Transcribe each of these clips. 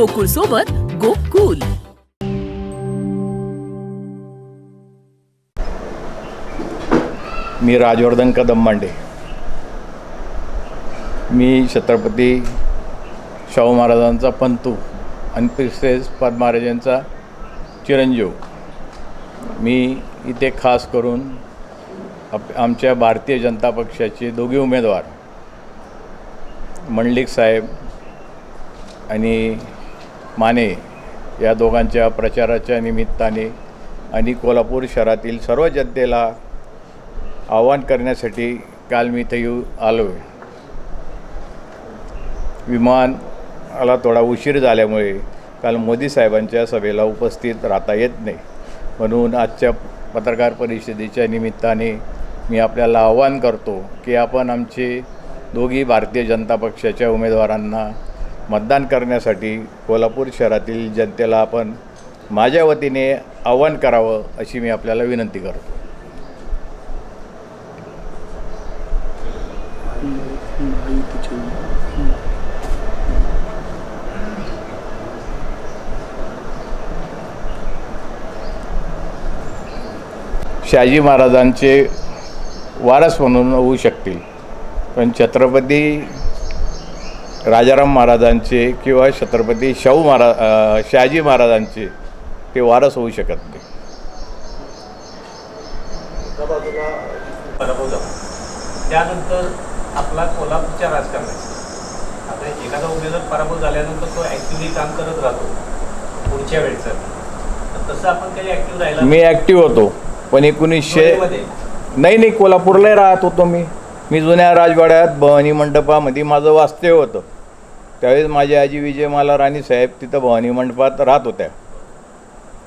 गोकुळ सोबत गोकुल. मी राजवर्धन कदम मांडे. मी छत्रपती शाहू महाराजांचा पंतू आणि तसेच पद महाराजांचा चिरंजीव. मी इथे खास करून आप आमच्या भारतीय जनता पक्षाचे दोघे उमेदवार मंडलिक साहेब आणि माने या दोघांच्या प्रचाराच्या निमित्ताने आणि कोल्हापूर शहरातील सर्व जनतेला आवाहन करण्यासाठी काल मी इथे येऊ आलो आहे. विमानाला थोडा उशीर झाल्यामुळे काल मोदी साहेबांच्या सभेला उपस्थित राहता येत नाही. म्हणून आजच्या पत्रकार परिषदेच्या निमित्ताने मी आपल्याला आवाहन करतो की आपण आमचे दोघी भारतीय जनता पक्षाच्या उमेदवारांना मतदान करण्यासाठी कोल्हापूर शहरातील जनतेला आपण माझ्या वतीने आवाहन करावं अशी मी आपल्याला विनंती करतो. शहाजी महाराजांचे वारस म्हणून होऊ शकतील पण छत्रपती राजाराम महाराजांचे किंवा छत्रपती शाहू महाराज शहाजी महाराजांचे ते वारस होऊ शकत नाही. त्यानंतर आपला कोल्हापूरच्या राजकारणात. आता एखादा उमेदवार पराभव झाल्यानंतर तो ॲक्टिव्हली काम करत राहतो पुढच्या वेळेचं. तसं आपण काही ॲक्टिव्ह राहिला मी ॲक्टिव्ह होतो पण एकोणीसशे. नाही नाही कोल्हापूरलाही राहत होतो मी. मी जुन्या राजवाड्यात भवानी मंडपामध्ये माझं वास्तव्य होतं. त्यावेळेस माझी आजी विजयमाला राणी साहेब तिथं भवानी मंडपात राहत होत्या.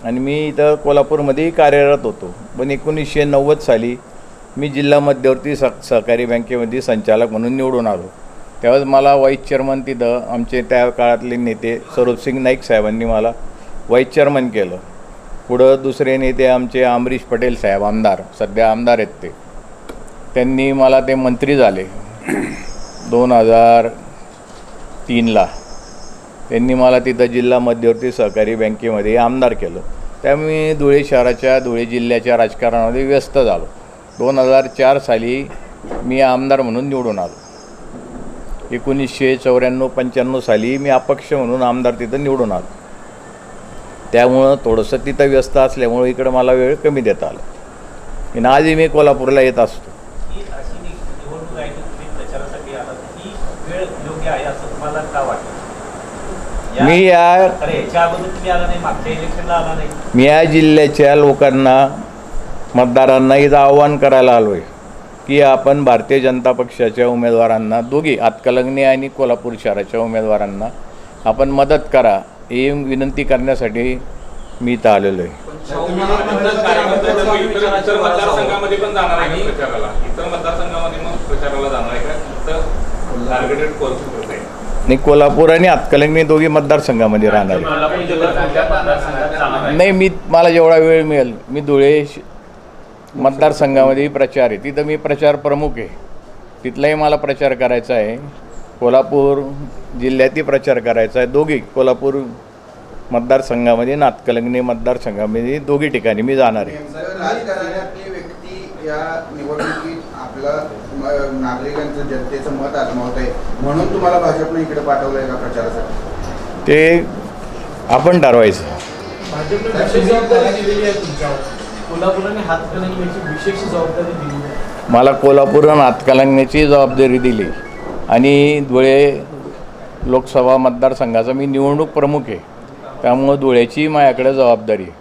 आणि मी इथं कोल्हापूरमध्येही कार्यरत होतो. पण एकोणीसशे नव्वद साली मी जिल्हा मध्यवर्ती स सहकारी बँकेमध्ये संचालक म्हणून निवडून आलो. त्यावेळेस मला व्हाईस चेअरमन तिथं आमचे त्या काळातले नेते स्वरूपसिंग नाईक साहेबांनी मला व्हाईस चेअरमन केलं. पुढं दुसरे नेते आमचे अमरीश पटेल साहेब आमदार. सध्या आमदार आहेत ते. त्यांनी मला ते मंत्री झाले. दोन हजार तीनला. त्यांनी मला तिथं जिल्हा मध्यवर्ती सहकारी बँकेमध्ये आमदार केलं. त्यामुळे मी धुळे शहराच्या धुळे जिल्ह्याच्या राजकारणामध्ये व्यस्त झालो. दोन हजार चार साली मी आमदार म्हणून निवडून आलो. एकोणीसशे चौऱ्याण्णव पंच्याण्णव साली मी अपक्ष म्हणून आमदार तिथं निवडून आलो. त्यामुळं थोडंसं तिथं व्यस्त असल्यामुळं इकडं मला वेळ कमी देता आला. आणि आजही मी कोल्हापूरला येत असतो ही अशी नि- निवडणूक आहे की तुम्ही प्रचारासाठी आलात ही वेळ योग्य आहे असं तुम्हाला का वाटतं या- मी या अरे याच्या अगोदर तुम्ही आला नाही मागच्या इलेक्शनला आला नाही मी या जिल्ह्याच्या लोकांना मतदारांना इथं आव्हान करायला आलो आहे की आपण भारतीय जनता पक्षाच्या उमेदवारांना दोघी हातकलंगणे आणि कोल्हापूर शहराच्या उमेदवारांना आपण मदत करा ही विनंती करण्यासाठी मी इथं आलेलो आहे मतदारसंघामध्ये कोल्हापूर आणि कोल्हापूर आणि हातकलंगणे दोघी मतदारसंघामध्ये राहणार आहे. नाही मी मला जेवढा वेळ मिळेल मी धुळे श- मतदारसंघामध्ये प्रचार आहे. तिथं मी प्रचार प्रमुख आहे. तिथलाही मला प्रचार करायचा आहे. कोल्हापूर जिल्ह्यातही प्रचार करायचा आहे. दोघी कोल्हापूर मतदारसंघामध्ये नातकलंगणी मतदारसंघामध्ये दोघी ठिकाणी मी जाणार आहे. राजकारणातली व्यक्ती या निवडणुकीत आपला नागरिकांचं जनतेचं मत आजमावत आहे. म्हणून तुम्हाला भाजपने इकडे पाठवलंय का प्रचारासाठी. ते आपण ठरवायचं. कोल्हापुराने मला कोल्हापूर आणि हातकलंगण्याची जबाबदारी दिली. आणि धुळे लोकसभा मतदारसंघाचा मी निवडणूक प्रमुख आहे. त्यामुळं धुळ्याची माझ्याकडे जबाबदारी आहे.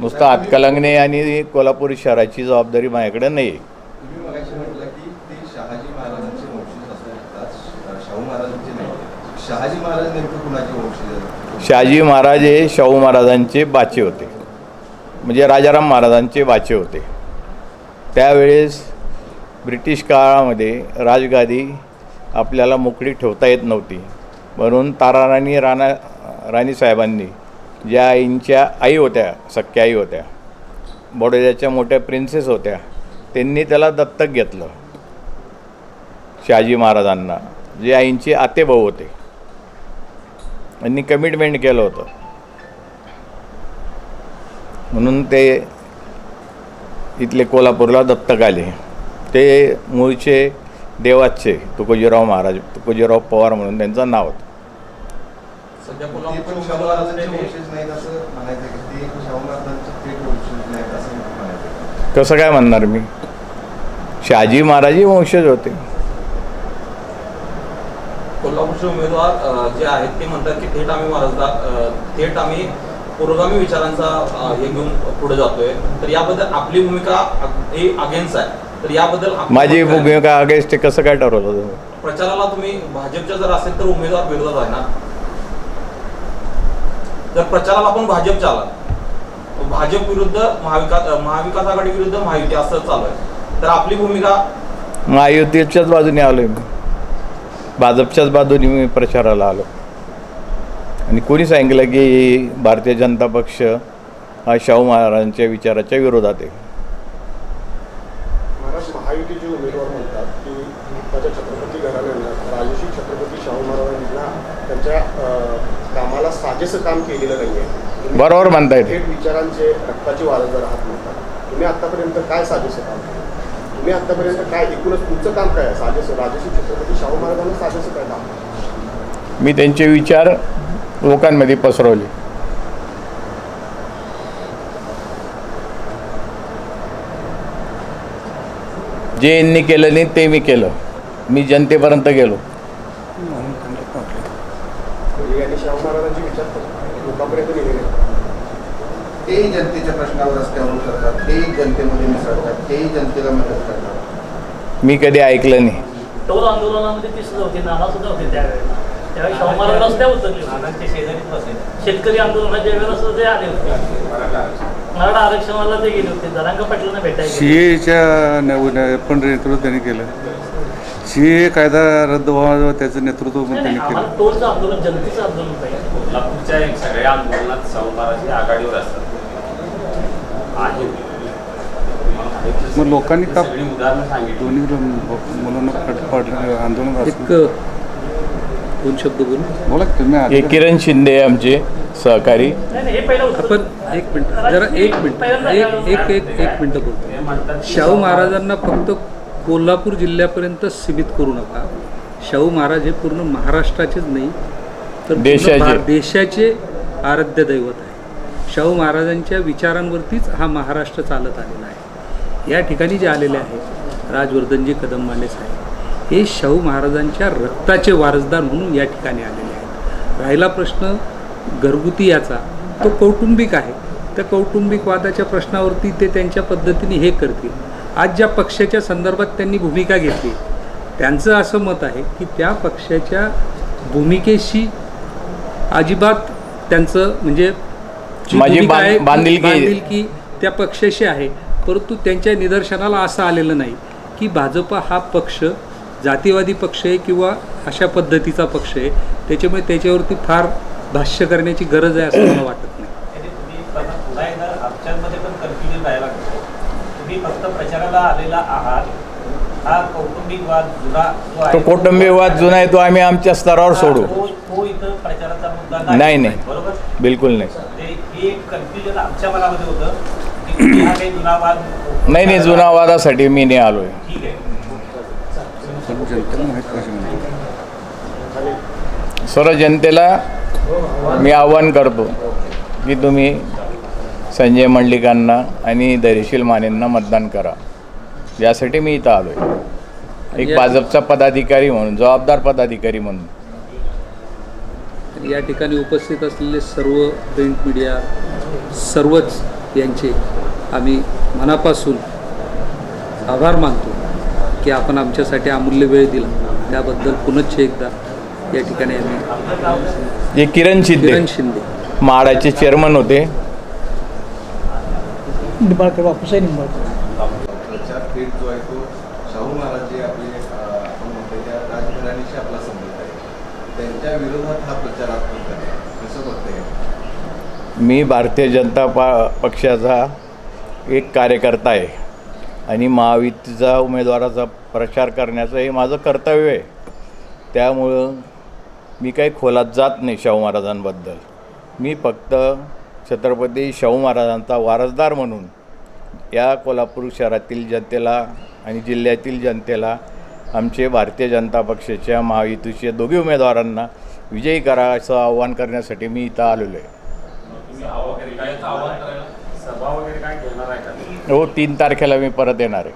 नुसतं हातकलंगणे आणि कोल्हापूर शहराची जबाबदारी माझ्याकडे नाही आहे तुम्ही मगाशी म्हटलं की ते शहाजी महाराजांचे वंशज असतात शाहू महाराजांचे नाही शहाजी महाराज नेमकं कुणाचे वंशज शहाजी महाराज हे शाहू महाराजांचे बाचे होते. म्हणजे राजाराम महाराजांचे बाचे होते. त्यावेळेस ब्रिटिश काळामध्ये राजगादी आपल्याला मोकळी ठेवता येत नव्हती. म्हणून ताराराणी राणा राणीसाहेबांनी ज्या आईंच्या आई होत्या सख्या आई होत्या बडोद्याच्या मोठ्या प्रिन्सेस होत्या त्यांनी त्याला दत्तक घेतलं. शहाजी महाराजांना जे आईंचे आतेभाऊ होते. यांनी कमिटमेंट केलं होतं. म्हणून ते इथले कोल्हापूरला दत्तक आले. ते मूळचे देवाचे तुकोजीराव महाराज तुकोजीराव पवार म्हणून त्यांचं नाव होतं. कसं काय म्हणणार मी? शहाजी महाराजही वंशज होते. कोल्हापूरचे उमेदवार जे आहेत ते म्हणतात की थेट आम्ही महाराजदा अ, थेट आम्ही पुरोगामी विचारांचा हे घेऊन पुढे जातोय. तर याबद्दल आपली भूमिका ही अगेन्स्ट आहे. तर याबद्दल माझी? भूमिका अगेन्स्ट कसं काय ठरवलं प्रचाराला तुम्ही भाजपच्या जर असेल तर उमेदवार विरोधात आहे ना? जर प्रचाराला आपण भाजपच्या आला भाजप विरुद्ध महाविकास महाविकास आघाडी विरुद्ध महायुती असं चालू आहे. तर आपली भूमिका महायुतीच्याच बाजूने आलो आहे मी भाजपच्याच बाजूने मी प्रचाराला आलो. आणि कोणी सांगितलं की भारतीय जनता पक्ष हा शाहू महाराजांच्या विचाराच्या विरोधात आहे. महाराज महायुतीचे उमेदवार म्हणतात की त्याच्या छत्रपती घराण्यानं राजर्षी छत्रपती शाहू महाराजांना त्यांच्या अ, कामाला साजेसं काम केलेलं नाही आहे बरोबर म्हणताय ते. थेट विचारांचे रक्ताचे वारसदार आहात म्हणतात तुम्ही आतापर्यंत काय साजेसं काम केलं? तुम्ही आतापर्यंत काय एकूणच तुमचं काम काय? आहे साजेसं राजर्षी छत्रपती शाहू महाराजांना साजेसं काय काम? मी त्यांचे विचार लोकांमध्ये पसरवले. जे यांनी केलं नाही ते मी केलं. मी जनतेपर्यंत गेलो. म्हणजे शाहू महाराजांचे विचार लोकांपर्यंत तेही जनतेच्या प्रश्नावर रस्त्यावर उतरतात तेही जनतेमध्ये मिसळतात तेही जनतेला मदत करतात. मी कधी ऐकलं नाही. टोल आंदोलनामध्ये ती सुद्धा होती नाना सुद्धा होते त्यावेळेला त्यावेळी शाहू महाराज रस्त्यावर उतरले होते. नानांच्या शेजारीच बसायचे शेतकरी आंदोलनाच्या वेळेला सुद्धा ते आले होते. मराठा आरक्षणाला ते गेले होते. जरांग पाटलांना भेटायचे सीएच्या पण नेतृत्व त्यांनी केलं. सीए कायदा रद्द व्हावा त्याचं नेतृत्व पण त्यांनी केलं. टोलचं आंदोलन जनतेचं आंदोलन पाहिजे. कोल्हापूरच्या एक सगळ्या आंदोलनात शाहू महाराज आघाडीवर असतात. मग लोकांनी का सगळी उदाहरणं सांगितली. दोन्ही मुलांना आंदोलन एक. दोन शब्द बोलू? बोला तुम्ही हे किरण शिंदे आमचे सहकारी. नाही नाही हे पहिलं उत्तर आपण एक मिनिट जरा एक मिनिट. एक एक एक एक मिनिट बोलतो शाहू महाराजांना फक्त कोल्हापूर जिल्ह्यापर्यंत सीमित करू नका. शाहू महाराज हे पूर्ण महाराष्ट्राचेच नाही तर देशाचे. देशाचे आराध्य दैवत आहे शाहू महाराजांच्या विचारांवरतीच हा महाराष्ट्र चालत आलेला आहे. या ठिकाणी जे आलेले आहेत राजवर्धनजी कदम साहेब हे शाहू महाराजांच्या रक्ताचे वारसदार म्हणून या ठिकाणी आलेले आहेत. राहिला प्रश्न घरगुती याचा तो कौटुंबिक आहे. त्या कौटुंबिक वादाच्या प्रश्नावरती ते त्यांच्या पद्धतीने हे करतील. आज ज्या पक्षाच्या संदर्भात त्यांनी भूमिका घेतली त्यांचं असं मत आहे की त्या पक्षाच्या भूमिकेशी अजिबात त्यांचं म्हणजे जी माझी भूमिका बां- आहे ती बांधिलकी. बांधिलकी त्या पक्षाशी आहे. परंतु त्यांच्या निदर्शनाला असं आलेलं नाही की भाजपा हा पक्ष जातीवादी पक्ष आहे किंवा अशा पद्धतीचा पक्ष आहे. त्याच्यामुळे त्याच्यावरती फार भाष्य करण्याची गरज आहे असं मला वाटत नाही. त्याने तुम्ही आता पुन्हा एकदा आमच्यामध्ये पण कन्फ्युजन राहायला लागतो तुम्ही फक्त प्रचाराला आलेला आहात. हा कौटुंबिक वाद जुना जो आहे तो कौटुंबिक वाद जुना आहे तो आम्ही आमच्या स्तरावर सोडू. तो तो इथं प्रचाराचा मुद्दा नाही, नाही. बरोबर? बिलकुल नाही. ते एक कन्फ्युजन आमच्या मनामध्ये होतं की तुम्ही हा काही जुना वाद नाही नाही जुना वादासाठी मी नाही आलो आहे. ठीक सर्व जनतेला मी आव्हान करतो की तुम्ही संजय मंडलिकांना आणि धैर्यशील मानेंना मतदान करा. यासाठी मी इथं आलो आहे एक भाजपचा पदाधिकारी म्हणून जबाबदार पदाधिकारी म्हणून. या ठिकाणी उपस्थित असलेले सर्व प्रिंट मीडिया सर्वच यांचे आम्ही मनापासून आभार मानतो की आपण आमच्यासाठी अमूल्य वेळ दिला. त्याबद्दल पुनश्च एकदा या ठिकाणी आम्ही हे किरण शिंदे किरण शिंदे. म्हाडाचे चेअरमन होते. प्रचार थेट जो आहे तो शाहू महाराज जे आपले अं, आपण म्हणतो त्या राजघराण्याशी आपला संबंध आहे त्यांच्या विरोधात हा प्रचार आपण करतो कसं बघताय मी भारतीय जनता पा पक्षाचा एक कार्यकर्ता आहे. आणि महायुतीचा उमेदवाराचा प्रचार करण्याचं हे माझं कर्तव्य आहे. त्यामुळं मी काही खोलात जात नाही शाहू महाराजांबद्दल. मी फक्त छत्रपती शाहू महाराजांचा वारसदार म्हणून या कोल्हापूर शहरातील जनतेला आणि जिल्ह्यातील जनतेला आमचे भारतीय जनता पक्षाच्या महायुतीच्या दोघी उमेदवारांना विजयी करा असं आव्हान करण्यासाठी मी इथं आलेलो आहे. हो तीन तारखेला मी परत येणार आहे.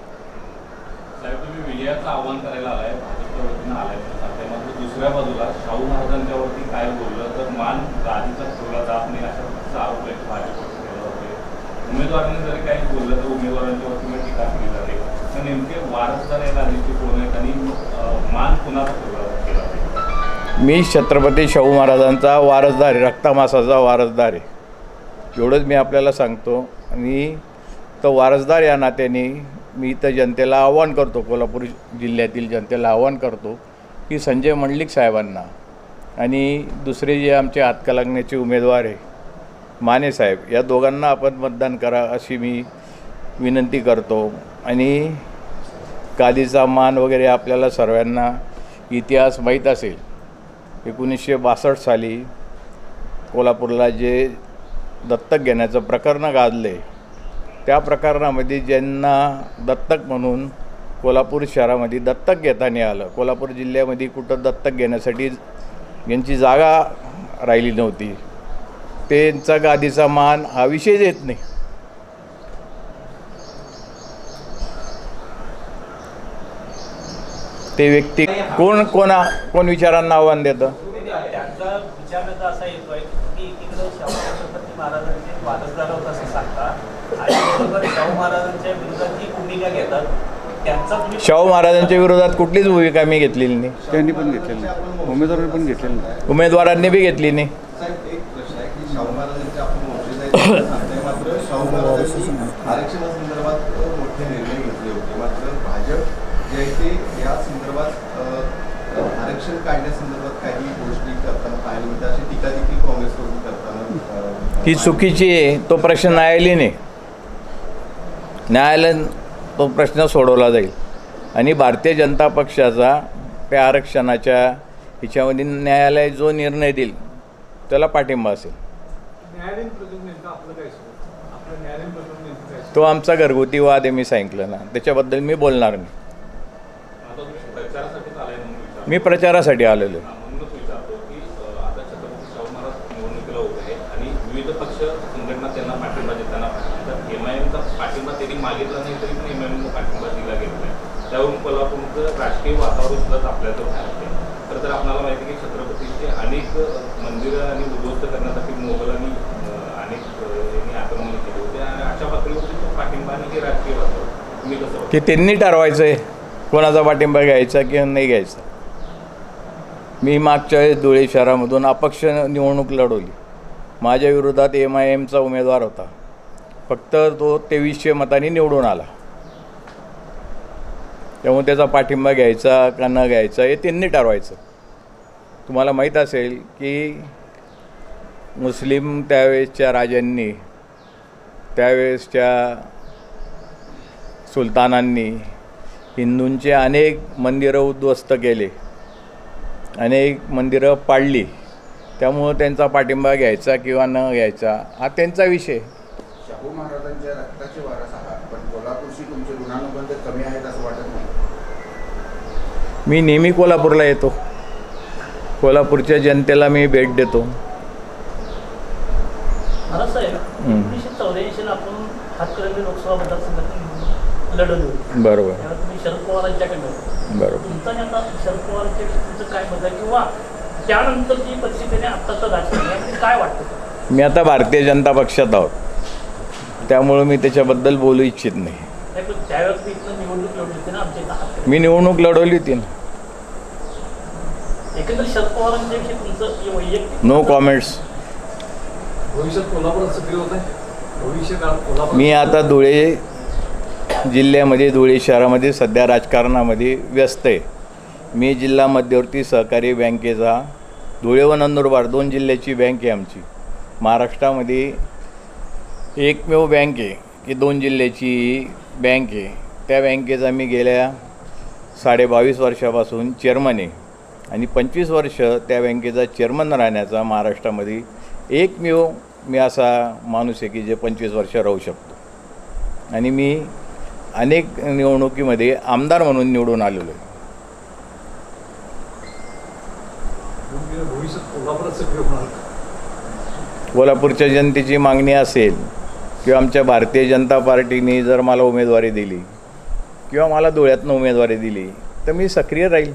मी छत्रपती शाहू महाराजांचा वारसदार रक्तमासाचा वारसदार आहे. एवढंच मी आपल्याला सांगतो. आणि तर वारसदार या नात्याने मी तर जनतेला आव्हान करतो कोल्हापूर जिल्ह्यातील जनतेला आव्हान करतो की संजय मंडलिक साहेबांना आणि दुसरे जे आमचे हातकलागण्याचे उमेदवार आहे माने साहेब या दोघांना आपण मतदान करा अशी मी विनंती करतो. आणि गादीचा मान वगैरे आपल्याला सर्वांना इतिहास माहीत असेल. एकोणीसशे बासष्ट साली कोल्हापूरला जे दत्तक घेण्याचं प्रकरण गाजले. त्या प्रकरणामध्ये ज्यांना दत्तक म्हणून कोल्हापूर शहरामध्ये दत्तक घेताना आलं. कोल्हापूर जिल्ह्यामध्ये कुठं दत्तक घेण्यासाठी यांची जागा राहिली नव्हती त्यांचा गादीचा मान हा विषय येत नाही. ते व्यक्ती कोण कोणा कोण विचारांना आव्हान देतं? महाराजांचे वारसदार होत असं सांगतात. आणि बरोबर शाहू महाराजांच्या विरोधात जी भूमिका घेतात त्यांचा तुम्ही शाहू महाराजांच्या विरोधात कुठलीच भूमिका मी घेतलेली नाही. त्यांनी पण घेतलेलं नाही. उमेदवारांनी पण घेतलेलं नाही. उमेदवारांनी बी घेतली नाही. साहेब एक प्रश्न आहे की शाहू महाराजांचे आपण वंशज आहेत असं सांगताय मात्र शाहू महाराजांनी आरक्षणासंदर्भात मोठे निर्णय घेतले होते. मात्र भाजप जे आहे ते या संदर्भात आरक्षण काढण्यासंदर्भात काही गोष्टी करताना पाहायला मिळते अशी टीका देखील काँग्रेसकडून करताना ही चुकीची आहे तो प्रश्न न्यायालयाने न्यायालयानं तो प्रश्न सोडवला जाईल. आणि भारतीय जनता पक्षाचा त्या आरक्षणाच्या ह्याच्यामध्ये न्यायालय जो निर्णय देईल त्याला पाठिंबा असेल. तो आमचा घरगुती वाद आहे मी सांगितलं ना. त्याच्याबद्दल मी बोलणार नाही. मी प्रचारासाठी आलेलो आहे. हा, म्हणूनच विचारतो की अ, आता छत्रपती शाहू महाराज निवडणुकीला उभे आहे आणि विविध पक्ष संघटना त्यांना पाठिंबा देताना पाहिजे एम आय एमचा पाठिंबा त्यांनी मागितलं नाही तरी पण एम आय एमचा पाठिंबा दिला गेला आहे. त्यावरून कोल्हापूरचं राजकीय वातावरण सुद्धा आपल्याचं बाहेर आहे खरं तर आपल्याला माहिती की छत्रपतीचे अनेक मंदिरं आणि उद्ध्वस्त करण्यासाठी मोगलांनी अनेक यांनी आक्रमण केले होते. आणि अशा पातळीवरती तो पाठिंबा आणि हे राजकीय वातावरण. मी कसं की त्यांनी ठरवायचं आहे कोणाचा पाठिंबा घ्यायचा किंवा नाही घ्यायचा. मी मागच्या वेळेस धुळे शहरामधून अपक्ष निवडणूक लढवली. माझ्या विरोधात एम आय एमचा उमेदवार होता. फक्त तो तेवीसशे मतांनी निवडून आला. त्यामुळे त्याचा पाठिंबा घ्यायचा का न घ्यायचा हे त्यांनी ठरवायचं. तुम्हाला माहीत असेल की मुस्लिम त्यावेळेसच्या राजांनी त्यावेळेसच्या सुलतानांनी हिंदूंचे अनेक मंदिरं उद्ध्वस्त केले अनेक मंदिरं पाडली. त्यामुळं त्यांचा पाठिंबा घ्यायचा किंवा न घ्यायचा हा त्यांचा विषय. शाहू महाराजांच्या रक्ताचे वारस आहात पण कोल्हापूरशी तुमचे ऋणानुबंध कमी आहेत असं वाटत नाही. मी नेहमी कोल्हापूरला येतो. कोल्हापूरच्या जनतेला मी भेट देतो. बरोबर. बरोबर. मी आता भारतीय जनता पक्षात आहोत. त्यामुळं मी त्याच्याबद्दल बोलू इच्छित नाही. मी निवडणूक लढवली होती ना हे नो कॉमेंट्स मी आता धुळे जिल्ह्यामध्ये धुळे शहरामध्ये सध्या राजकारणामध्ये व्यस्त आहे. मी जिल्हा मध्यवर्ती सहकारी बँकेचा धुळे व नंदुरबार दोन जिल्ह्याची बँक आहे आमची. महाराष्ट्रामध्ये एकमेव बँक आहे की दोन जिल्ह्याची बँक आहे. त्या बँकेचा मी गेल्या साडे बावीस वर्षापासून चेअरमन आहे. आणि पंचवीस वर्ष त्या बँकेचा चेअरमन राहण्याचा महाराष्ट्रामध्ये एकमेव मी असा माणूस आहे की जे पंचवीस वर्ष राहू शकतो. आणि मी अनेक निवडणुकीमध्ये आमदार म्हणून निवडून आलेलो आहे. कोल्हापूरच्या जनतेची मागणी असेल किंवा आमच्या भारतीय जनता पार्टीने जर मला उमेदवारी दिली किंवा मला डोळ्यातनं उमेदवारी दिली तर मी सक्रिय राहील.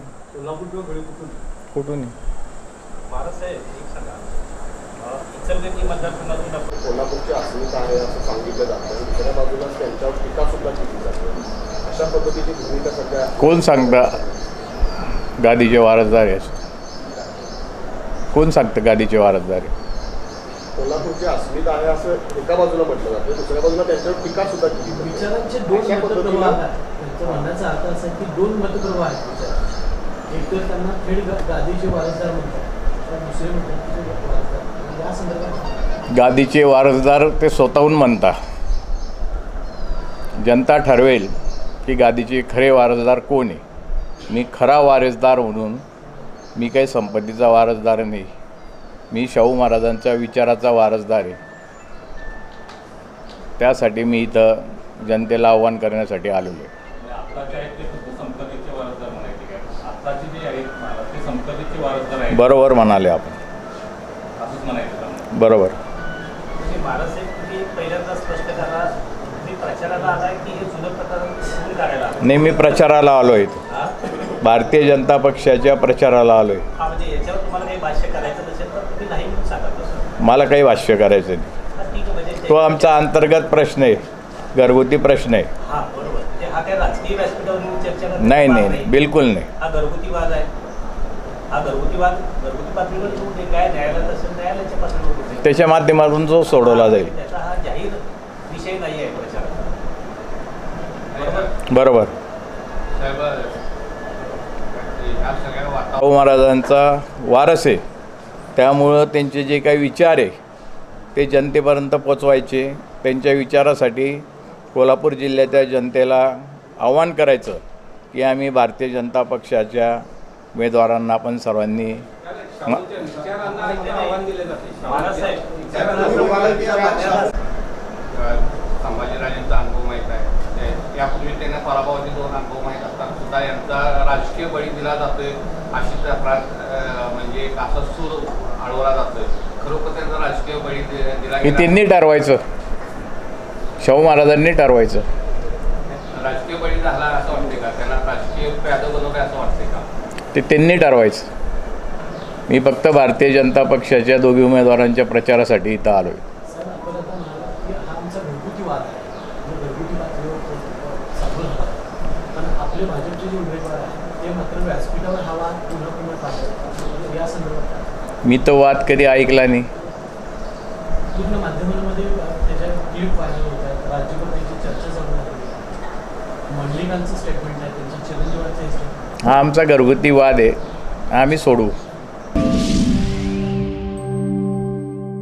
कुठून? भारत साहेब एक सांगा. अ, इचलकरंजी मतदारसंघातून डॉक्टर कोल्हापूरची अस्मिता आहे असं सांगितलं जातं. आणि दुसऱ्या बाजूला त्यांच्यावर टीका सुद्धा केली जाते. अशा पद्धतीची भूमिका सध्या कोण सांगता गादीचे वारसदार आहे कोण सांगतं गादीचे वारसदार आहे कोल्हापूरची अस्मिता आहे असं एका बाजूला म्हटलं जातं. दुसऱ्या बाजूला त्यांच्यावर टीका सुद्धा केली जाते. विचारांचे दोन अशा मतप्रवाह पद्धतीनं आहेत. त्यांच्या म्हणण्याचा अर्थ असा आहे की दोन मतप्रवाह आहेत विचारांचे. एक तर त्यांना थेट गा- गादीचे वारसदार म्हणतात. तर दुसरे म्हणतात की ते वारसदार या संदर्भात गादीचे वारसदार ते स्वतःहून म्हणता जनता ठरवेल की गादीचे खरे वारसदार कोण आहे? मी खरा वारसदार म्हणून मी काही संपत्तीचा वारसदार नाही. मी शाहू महाराजांच्या विचाराचा वारसदार आहे. त्यासाठी मी इथं जनतेला आव्हान करण्यासाठी आलेलो आहे. म्हणजे बरोबर म्हणाले आपण? बरोबर. म्हणजे हे? नाही मी प्रचाराला आलो आहे? भारतीय जनता पक्षाच्या प्रचाराला आलो आहे मला काही भाष्य करायचं नाही. ते- आमचा अंतर्गत प्रश्न आहे घरगुती प्रश्न आहे. हा म्हणजे हा नाही नाही नाही बिलकुल नाही. हा हा त्याच्या माध्यमातून जो सोडवला जाईल. त्याचा हा जाहीर विषय नाही आहे प्रचाराचा. बरोबर? शाहू महाराजांचा वारस आहे. त्यामुळं त्यांचे जे काही विचार आहे ते जनतेपर्यंत पोचवायचे. त्यांच्या विचारासाठी कोल्हापूर जिल्ह्याच्या जनतेला आव्हान करायचं की आम्ही भारतीय जनता पक्षाच्या उमेदवारांना आपण सर्वांनी संभाजीराजेंचा अनुभव माहीत आहे. ते- त्यांना पराभवाचे दोन अनुभव माहीत असतात. सुद्धा यांचा राजकीय बळी दिला जातोय अशी तक्रार म्हणजे असं असा सूर अडवला जातोय. खरोखर त्यांचा राजकीय बळी दि- दिला हे त्यांनी ठरवायचं. शाहू महाराजांनी ठरवायचं. राजकीय बळी झाला असं वाटते का? त्यांना राजकीय प्यादं बनवलं असं वाटते का? ते त्यांनी ठरवायचं. मी फक्त भारतीय जनता पक्षाच्या दोघी उमेदवारांच्या प्रचारासाठी इथं आलो आहे साहेब आपण आता म्हणालात की हा आमचा घरगुती वाद आहे म्हणजे घरगुती पातळीवर तो साधून होता पण आपले भाजपचे जे उमेदवार आहेत ते मात्र व्यासपीठावर हा वाद पुन्हा पुन्हा चालवतात या संदर्भात काय? मी तो वाद कधी ऐकला नाही. हा आमचा घरगुती वाद आहे. आम्ही सोडू.